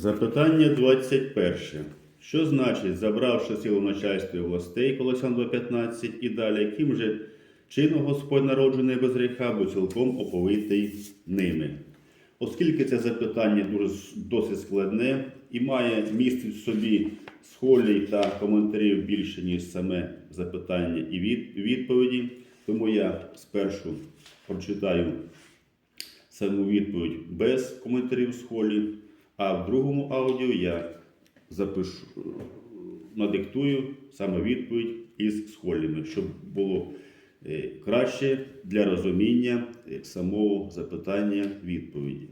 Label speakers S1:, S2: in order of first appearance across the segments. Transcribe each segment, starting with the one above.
S1: Запитання 21. Що значить, забравши силу начальства властей, Колосан 2.15 і далі, яким же чином Господь народжений без гріха, бо цілком оповитий ними? Оскільки це запитання дуже досить складне і має містить в собі схолій та коментарів більше, ніж саме запитання і відповіді, тому я спершу прочитаю саму відповідь без коментарів з холі, а в другому аудіо я запишу, надиктую саме відповідь із схолями, щоб було е, краще для розуміння е, самого запитання відповіді.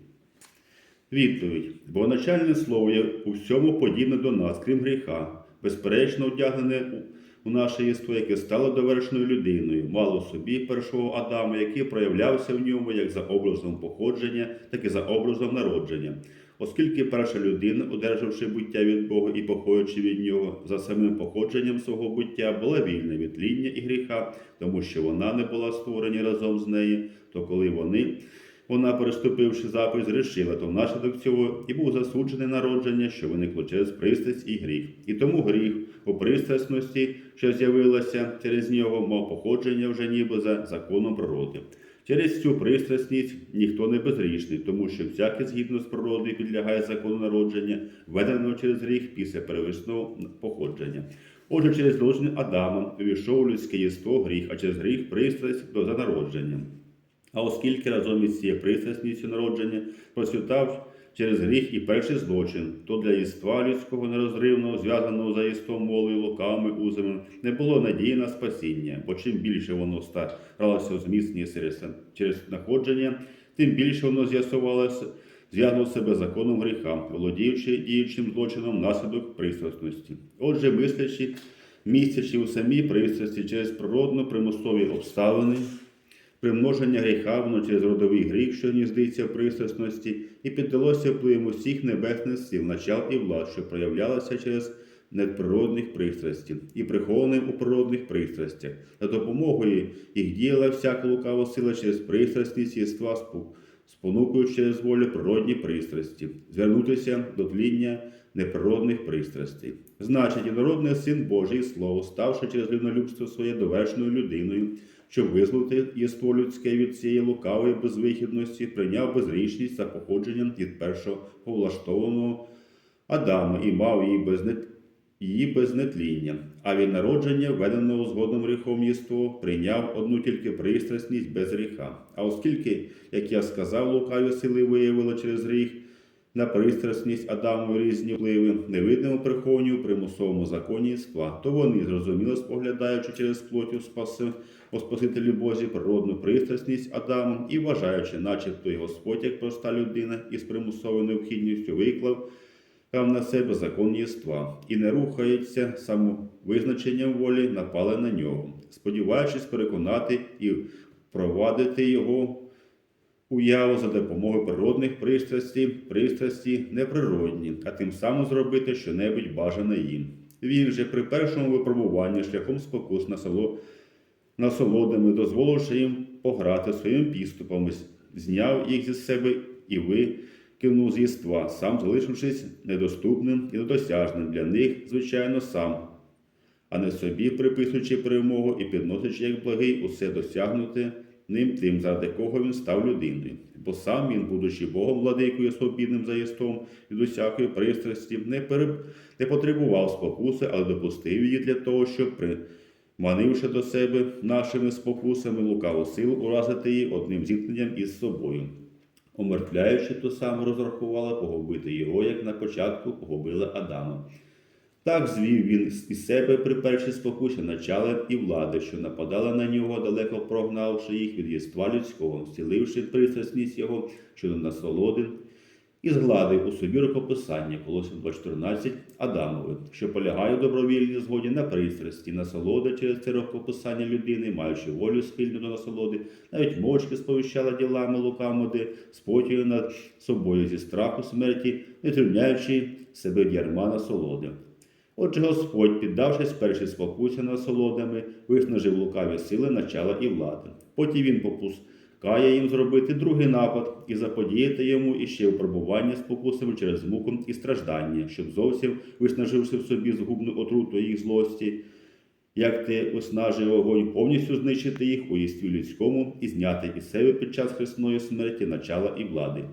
S1: Відповідь. Бо начальне слово є у всьому подібне до нас, крім гріха, безперечно одягнене у наше єство, яке стало довершеною людиною, мало собі першого Адама, який проявлявся в ньому як за образом походження, так і за образом народження. Оскільки перша людина, одержавши буття від Бога і походячи від нього, за самим походженням свого буття, була вільна від ління і гріха, тому що вона не була створена разом з нею, то коли вони вона, переступивши заповідь, зрішила, то внаслідок цього і був засуджений народження, що виникло через пристрасть і гріх. І тому гріх у пристрасності, що з'явилася через нього, мав походження вже ніби за законом природи. Через цю пристрасність ніхто не безгрішний, тому що всякий згідно з природою підлягає закону народження, введеного через гріх після перевесного походження. Отже, через злочин Адама увійшов людське єство гріх, а через гріх пристрасть до занародження. А оскільки разом із цією пристрасністю народження процвітав через гріх і перший злочин, то для єства людського нерозривного, зв'язаного за єством молою, луками, узами, не було надії на спасіння, бо чим більше воно старалося зміцнення через, через находження, тим більше воно з'ясувалося, зв'язувало себе законом гріха, володіючи діючим злочином внаслідок пристрасності. Отже, мислячи, містячи у самій пристрасті через природно примусові обставини, примноження гріха, воно через родовий гріх, що гніздиться в пристрасності, і піддалося впливом усіх небесних сил, начал і влад, що проявлялася через надприродних пристрастів і прихованим у природних пристрастях. За допомогою їх діяла всяка лукава сила через пристрасність єства, спонукуючи через волю природні пристрасті, звернутися до тління неприродних пристрастей. Значить, інородний син Божий Слово, ставши через людинолюбство своє довершеною людиною, щоб визволити єство людське від цієї лукавої безвихідності, прийняв безрічність за походженням від першого влаштованого Адама і мав її без її без а від народження, введеного згодом гріхом єство, прийняв одну тільки пристрасність без гріха. А оскільки, як я сказав, лукаві сили виявили через гріх на пристрасність Адамові різні впливи, невидному прихованню у примусовому законі єства, то вони, зрозуміло споглядаючи через плоть у спаси, у Спасителі Божі природну пристрасність Адамом і вважаючи, начебто й Господь, як проста людина, із примусовою необхідністю виклав пев на себе закон єства і не рухається самовизначенням волі, напали на нього, сподіваючись переконати і впровадити його уяву за допомогою природних пристрастей, пристрасті неприродні, а тим самим зробити щонебудь бажане їм. Він же при першому випробуванні шляхом спокус насоло- насолодами, дозволивши їм пограти своїми підступами, зняв їх зі себе і викинув з єства, сам залишившись недоступним і недосяжним для них, звичайно, сам, а не собі приписуючи перемогу і підносячи як благий усе досягнуте ним тим, заради кого він став людиною. Бо сам він, будучи Богом владикою свобідним за єством від усякої пристрасті, не, пере... не потребував спокуси, але допустив її для того, щоб при манивши до себе нашими спокусами лукаву силу уразити її одним зіткненням із собою. Омертвляючи, то саме розрахувала погубити його, як на початку погубила Адама. Так звів він із себе при першій спокусі начала і влади, що нападали на нього, далеко прогнавши їх від єства людського, зціливши пристрасність його щодо насолоди, і згладив у собі рукописання Колосин 2.14 Адамове, що полягає у добровільній згоді на пристрасті, насолоди через це рукописання людини, маючи волю схильну до насолоди, навіть мовчки сповіщала ділами лукавими, де спотію над собою зі страху смерті, не тримляючи себе в ярма насолоди. Отже, Господь, піддавшись першій спокусі насолодами, виснажив лукаві сили начала і влади. Потім він попус кає їм зробити другий напад і заподіяти йому іще випробування спокусами через муку і страждання, щоб зовсім виснаживши в собі згубну отруту їх злості, як ти виснажує огонь, повністю знищити їх у єстві людському і зняти із себе під час хресної смерті начала і влади.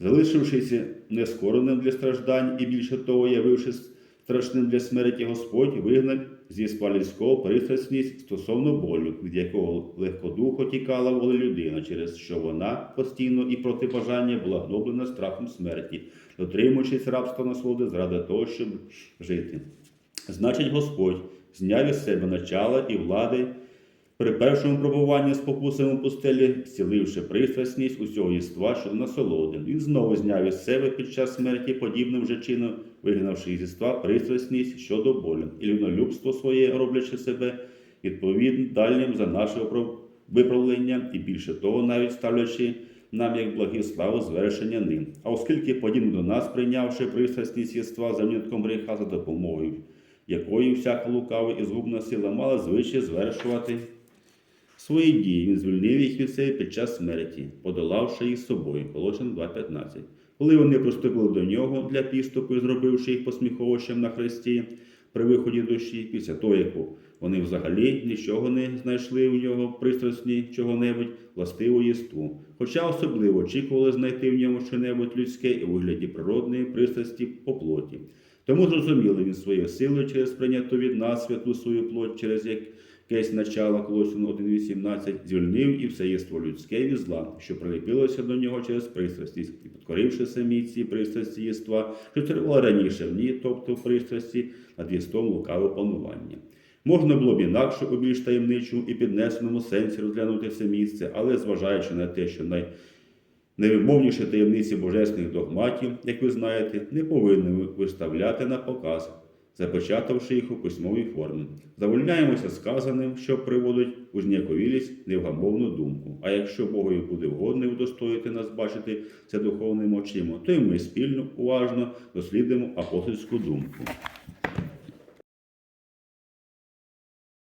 S1: Залишившися нескореним для страждань і більше того, явившись страшним для смерті Господь, вигнав зі єства пристрасність стосовно болю, від якого легкодухо тікала воля людина, через що вона постійно і проти бажання була гноблена страхом смерті, дотримуючись рабства насолоди заради того, щоб жити. Значить, Господь зняв із себе начала і влади при першому пробуванні з покусами в пустелі, зціливши пристрасність усього єства щодо насолоди. Він знову зняв із себе під час смерті подібним же чином, вигнавши із єства пристрасність щодо болю і людолюбство своє, роблячи себе відповідальним за наше виправлення і більше того, навіть ставлячи нам як благі славу звершення ним. А оскільки подібно до нас, прийнявши пристрасність єства за винятком гріха за допомогою, якої всяка лукава і згубна сила мала звичай звершувати свої дії. Він звільнив їх від себе під час смерті, подолавши їх собою. Колошин 2.15. Коли вони приступили до нього для підступу, зробивши їх посміховищем на хресті при виході душі, після того, як вони взагалі нічого не знайшли у нього пристрасні чого-небудь властиву єству. Хоча особливо очікували знайти в ньому щонебудь людське і вигляді природної пристрасті по плоті. Тому зрозуміли він своєю силою через прийняту від нас святу свою плоть, через якесь начало Колосину 1.18, звільнив і все єство людське від зла, що прилепилося до нього через пристрасті, і підкоривши самі ці пристрасті єства, що тривало раніше в ній, тобто в пристрасті, над єством лукаве панування. Можна було б інакше у більш таємничому і піднесеному сенсі розглянути це місце, але зважаючи на те, що най... Найвимовніші таємниці божественних догматів, як ви знаєте, не повинні виставляти на показ, запечатавши їх у письмовій формі. Завольняємося сказаним, що приводить у зніяковілість невгамовну думку. А якщо Богові буде вгодно удостоїти нас бачити це духовним очима, то й ми спільно, уважно дослідимо апостольську думку.